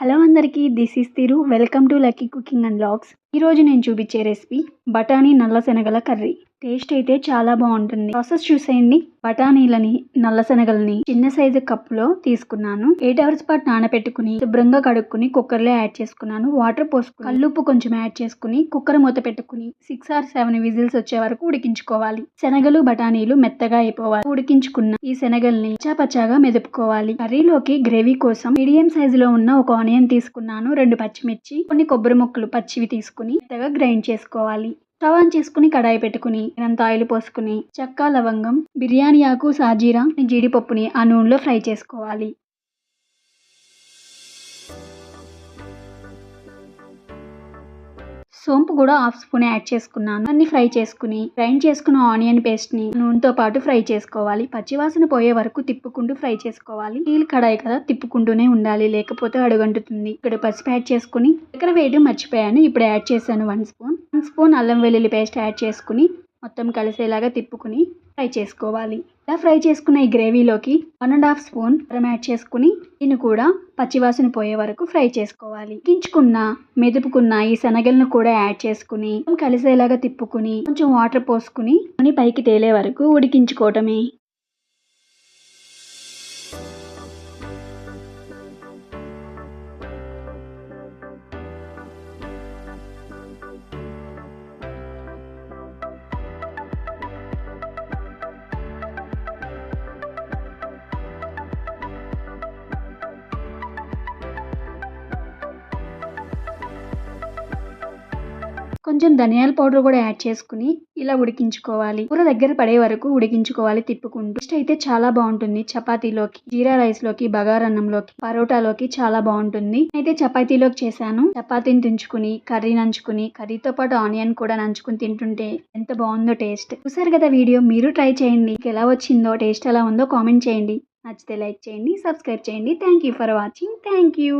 Hello అందరికీ this is Thiru. Welcome to Lucky Cooking and Blogs ఈరోజు నేను చూపించే రెసిపీ బఠానీ నల్ల శనగల కర్రీ. టేస్ట్ అయితే చాలా బాగుంటుంది. ప్రాసెస్ చూసేయండి. బఠానీలని నల్ల శనగలని చిన్న సైజు కప్పులో తీసుకున్నాను. ఎయిట్ అవర్స్ పాటు నానబెట్టుకుని శుభ్రంగా కడుక్కుని కుక్కర్లో యాడ్ చేసుకున్నాను. వాటర్ పోసుకుని కల్లుప్పు కొంచెం యాడ్ చేసుకుని కుక్కర్ మూత పెట్టుకుని సిక్స్ ఆర్ సెవెన్ విజిల్స్ వచ్చే వరకు ఉడికించుకోవాలి. శనగలు బఠానీలు మెత్తగా అయిపోవాలి. ఉడికించుకున్న ఈ శనగల్ని పచ్చాగా మెదుపుకోవాలి. కర్రీలోకి గ్రేవీ కోసం మీడియం సైజులో ఉన్న ఒక ఆనియన్ తీసుకున్నాను. రెండు పచ్చిమిర్చి కొన్ని కొబ్బరి ముక్కలు పచ్చివి తీసుకుని మెత్తగా గ్రైండ్ చేసుకోవాలి. స్టవ్ ఆన్ చేసుకుని కడాయి పెట్టుకుని అంత ఆయిల్ పోసుకుని చెక్క లవంగం బిర్యానీ ఆకు సాజీరా జీడిపప్పుని ఆ నూనెలో ఫ్రై చేసుకోవాలి. సోంపు కూడా హాఫ్ స్పూన్ యాడ్ చేసుకున్నాను. అన్ని ఫ్రై చేసుకుని గ్రైండ్ చేసుకున్న ఆనియన్ పేస్ట్ని నూనెతో పాటు ఫ్రై చేసుకోవాలి. పచ్చివాసన పోయే వరకు తిప్పుకుంటూ ఫ్రై చేసుకోవాలి. నీళ్ళు కడాయి కదా తిప్పుకుంటూనే ఉండాలి లేకపోతే అడుగంటుతుంది. ఇక్కడ పసుపు యాడ్ చేసుకుని ఇక్కడ వేయడం మర్చిపోయాను. ఇప్పుడు యాడ్ చేశాను వన్ స్పూన్. స్పూన్ అల్లం వెల్లుల్లి పేస్ట్ యాడ్ చేసుకుని మొత్తం కలిసేలాగా తిప్పుకుని ఫ్రై చేసుకోవాలి. ఇలా ఫ్రై చేసుకున్న ఈ గ్రేవీలోకి వన్ అండ్ హాఫ్ స్పూన్ కారం యాడ్ చేసుకుని దీన్ని కూడా పచ్చివాసన పోయే వరకు ఫ్రై చేసుకోవాలి. ఉడికించుకున్న మెదుపుకున్న ఈ శనగలను కూడా యాడ్ చేసుకుని కలిసేలాగా తిప్పుకుని కొంచెం వాటర్ పోసుకుని పైకి తేలే వరకు ఉడికించుకోవటమే. కొంచెం ధనియాల పౌడర్ కూడా యాడ్ చేసుకుని ఇలా ఉడికించుకోవాలి. కూర దగ్గర పడే వరకు ఉడికించుకోవాలి తిప్పుకుంటూ. టేస్ట్ అయితే చాలా బాగుంటుంది. చపాతీలోకి జీరా రైస్లోకి బగారన్నంలోకి పరోటాలోకి చాలా బాగుంటుంది. అయితే చపాతీలోకి చేశాను. చపాతీని తుంచుకుని కర్రీ నంచుకుని కర్రీతో పాటు ఆనియన్ కూడా నంచుకుని తింటుంటే ఎంత బాగుందో టేస్ట్. చూసారు కదా వీడియో? మీరు ట్రై చేయండి. ఎలా వచ్చిందో టేస్ట్ ఎలా ఉందో కామెంట్ చేయండి. నచ్చితే లైక్ చేయండి సబ్స్క్రైబ్ చేయండి. Thank you for watching. Thank you